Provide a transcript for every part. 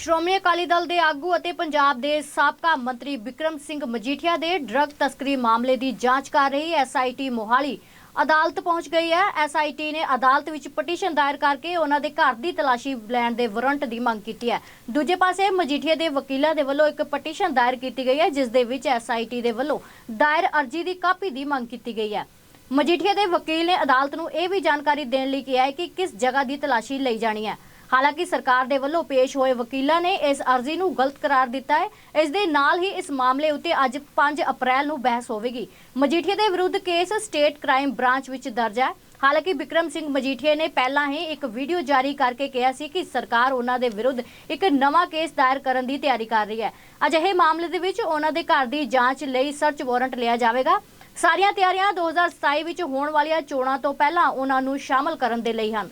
ਸ਼੍ਰੋਮਣੀ ਅਕਾਲੀ ਦਲ ਦੇ ਆਗੂ ਅਤੇ ਪੰਜਾਬ ਦੇ ਸਾਬਕਾ ਮੰਤਰੀ ਵਿਕਰਮ ਸਿੰਘ ਮਜੀਠੀਆ ਦੇ ਡਰੱਗ ਤਸਕਰੀ ਮਾਮਲੇ ਦੀ ਜਾਂਚ ਕਰ ਰਹੀ ਐਸਆਈਟੀ ਮੋਹਾਲੀ ਅਦਾਲਤ ਪਹੁੰਚ ਗਈ ਹੈ। ਐਸਆਈਟੀ ਨੇ ਅਦਾਲਤ ਵਿੱਚ ਪਟੀਸ਼ਨ ਦਾਇਰ ਕਰਕੇ ਉਹਨਾਂ ਦੇ ਘਰ ਦੀ ਤਲਾਸ਼ੀ ਲੈਣ ਦੇ ਵਾਰੰਟ ਦੀ ਮੰਗ ਕੀਤੀ ਹੈ। ਦੂਜੇ ਪਾਸੇ ਮਜੀਠੀਆ ਦੇ ਵਕੀਲਾਂ ਦੇ ਵੱਲੋਂ ਇੱਕ ਪਟੀਸ਼ਨ ਦਾਇਰ ਕੀਤੀ ਗਈ ਹੈ, ਜਿਸ ਦੇ ਵਿੱਚ ਐਸਆਈਟੀ ਦੇ ਵੱਲੋਂ ਦਾਇਰ ਅਰਜ਼ੀ ਦੀ ਕਾਪੀ ਦੀ ਮੰਗ ਕੀਤੀ ਗਈ ਹੈ। ਮਜੀਠੀਆ ਦੇ ਵਕੀਲ ਨੇ ਅਦਾਲਤ ਨੂੰ ਇਹ ਵੀ ਜਾਣਕਾਰੀ ਦੇਣ ਲਈ ਕਿਹਾ ਹੈ ਕਿ ਕਿਸ ਜਗ੍ਹਾ ਦੀ ਤਲਾਸ਼ੀ ਲਈ ਜਾਣੀ ਹੈ। ਹਾਲਾਂਕਿ ਸਰਕਾਰ ਦੇ ਵੱਲੋਂ ਪੇਸ਼ ਹੋਏ ਵਕੀਲਾਂ ਨੇ ਇਸ ਅਰਜ਼ੀ ਨੂੰ ਗਲਤ ਕਰਾਰ ਦਿੱਤਾ ਹੈ। ਇਸ ਦੇ ਨਾਲ ਹੀ ਇਸ ਮਾਮਲੇ ਉੱਤੇ ਅੱਜ 5 ਅਪ੍ਰੈਲ ਨੂੰ ਬਹਿਸ ਹੋਵੇਗੀ। ਮਜੀਠੀਆ ਦੇ ਵਿਰੁੱਧ ਕੇਸ ਸਟੇਟ ਕ੍ਰਾਈਮ ਬ੍ਰਾਂਚ ਵਿੱਚ ਦਰਜ ਹੈ। ਹਾਲਾਂਕਿ ਵਿਕਰਮ ਸਿੰਘ ਮਜੀਠੀਆ ਨੇ ਪਹਿਲਾਂ ਹੀ ਇੱਕ ਵੀਡੀਓ ਜਾਰੀ ਕਰਕੇ ਕਿਹਾ ਸੀ ਕਿ ਸਰਕਾਰ ਉਹਨਾਂ ਦੇ ਵਿਰੁੱਧ ਇੱਕ ਨਵਾਂ ਕੇਸ ਦਾਇਰ ਕਰਨ ਦੀ ਤਿਆਰੀ ਕਰ ਰਹੀ ਹੈ। ਅਜਿਹੇ ਮਾਮਲੇ ਦੇ ਵਿੱਚ ਉਹਨਾਂ ਦੇ ਘਰ ਦੀ ਜਾਂਚ ਲਈ ਸਰਚ ਵਾਰੰਟ ਲਿਆ ਜਾਵੇਗਾ। ਸਾਰੀਆਂ ਤਿਆਰੀਆਂ 2027 ਵਿੱਚ ਹੋਣ ਵਾਲੀਆਂ ਚੋਣਾਂ ਤੋਂ ਪਹਿਲਾਂ ਉਹਨਾਂ ਨੂੰ ਸ਼ਾਮਲ ਕਰਨ ਦੇ ਲਈ ਹਨ।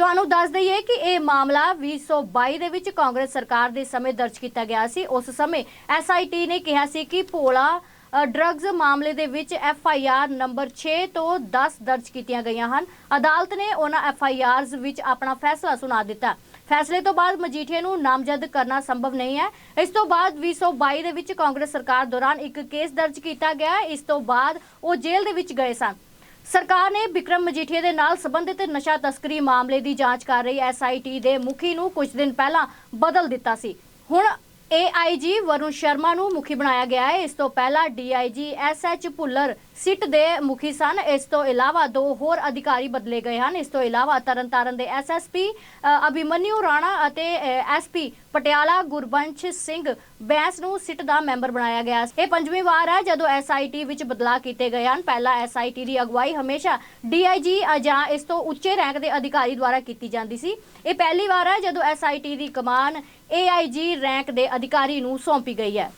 ਤੁਹਾਨੂੰ ਦੱਸ ਦਈਏ ਕਿ ਇਹ ਮਾਮਲਾ 2022 ਦੇ ਵਿੱਚ ਕਾਂਗਰਸ ਸਰਕਾਰ ਦੇ ਸਮੇਂ ਦਰਜ ਕੀਤਾ ਗਿਆ ਸੀ। ਉਸ ਸਮੇਂ ਐਸਆਈਟੀ ਨੇ ਕਿਹਾ ਸੀ ਕਿ ਭੋਲਾ ਡਰੱਗਸ ਮਾਮਲੇ ਦੇ ਵਿੱਚ ਐਫ ਆਈ ਆਰ ਨੰਬਰ 6 ਤੋਂ 10 ਦਰਜ ਕੀਤੀਆਂ ਗਈਆਂ ਹਨ। ਅਦਾਲਤ ਨੇ ਉਹਨਾਂ ਐਫ ਆਈ ਆਰਸ ਵਿੱਚ ਆਪਣਾ ਫੈਸਲਾ ਸੁਣਾ ਦਿੱਤਾ। ਫੈਸਲੇ ਤੋਂ ਬਾਅਦ ਮਜੀਠੀਆ ਨੂੰ ਨਾਮਜ਼ਦ ਕਰਨਾ ਸੰਭਵ ਨਹੀਂ ਹੈ। ਇਸ ਤੋਂ ਬਾਅਦ 2022 ਦੇ ਵਿੱਚ ਕਾਂਗਰਸ ਸਰਕਾਰ ਦੌਰਾਨ ਇੱਕ ਕੇਸ ਦਰਜ ਕੀਤਾ ਗਿਆ। ਇਸ ਤੋਂ ਬਾਅਦ ਉਹ ਜੇਲ੍ਹ ਦੇ ਵਿੱਚ ਗਏ ਸਨ। ਸਰਕਾਰ ਨੇ ਵਿਕਰਮ ਮਜੀਠੀਆ ਦੇ ਨਾਲ ਸੰਬੰਧਿਤ ਨਸ਼ਾ ਤਸਕਰੀ ਮਾਮਲੇ ਦੀ ਜਾਂਚ ਕਰ ਰਹੀ ਐਸਆਈਟੀ ਦੇ ਮੁਖੀ ਨੂੰ ਕੁਝ ਦਿਨ ਪਹਿਲਾਂ ਬਦਲ ਦਿੱਤਾ ਸੀ। ਹੁਣ ਏਆਈਜੀ ਵਰੁਣ ਸ਼ਰਮਾ ਨੂੰ ਮੁਖੀ ਬਣਾਇਆ ਗਿਆ ਹੈ। ਇਸ ਤੋਂ ਪਹਿਲਾਂ ਡੀਆਈਜੀ ਐਸਐਚ ਭੁੱਲਰ ਸਿੱਟ ਦੇ ਮੁਖੀ ਸਨ। ਇਸ ਤੋਂ ਇਲਾਵਾ ਦੋ ਹੋਰ ਅਧਿਕਾਰੀ ਬਦਲੇ ਗਏ ਹਨ। ਇਸ ਤੋਂ ਇਲਾਵਾ ਤਰਨਤਾਰਨ ਦੇ ਐਸਐਸਪੀ ਅਭਿਮਨਿਊ ਰਾਣਾ ਅਤੇ ਐਸਪੀ ਪਟਿਆਲਾ ਗੁਰਬੰਸ਼ ਸਿੰਘ ਬੈਂਸ ਨੂੰ ਸਿੱਟ ਦਾ ਮੈਂਬਰ ਬਣਾਇਆ ਗਿਆ ਇਹ ਪੰਜਵੀਂ ਵਾਰ ਹੈ ਜਦੋਂ ਐਸਆਈਟੀ ਵਿੱਚ ਬਦਲਾਅ ਕੀਤੇ ਗਏ ਹਨ। ਪਹਿਲਾਂ ਐਸਆਈਟੀ ਦੀ ਅਗਵਾਈ ਹਮੇਸ਼ਾ ਡੀਆਈਜੀ ਜਾਂ ਇਸ ਤੋਂ ਉੱਚੇ ਰੈਂਕ ਦੇ ਅਧਿਕਾਰੀ ਦੁਆਰਾ ਕੀਤੀ ਜਾਂਦੀ ਸੀ। ਇਹ ਪਹਿਲੀ ਵਾਰ ਹੈ ਜਦੋਂ ਐਸਆਈਟੀ ਦੀ ਕਮਾਨ ਏਆਈਜੀ ਰੈਂਕ ਦੇ ਅਧਿਕਾਰੀ ਨੂੰ ਸੌਂਪੀ ਗਈ ਹੈ।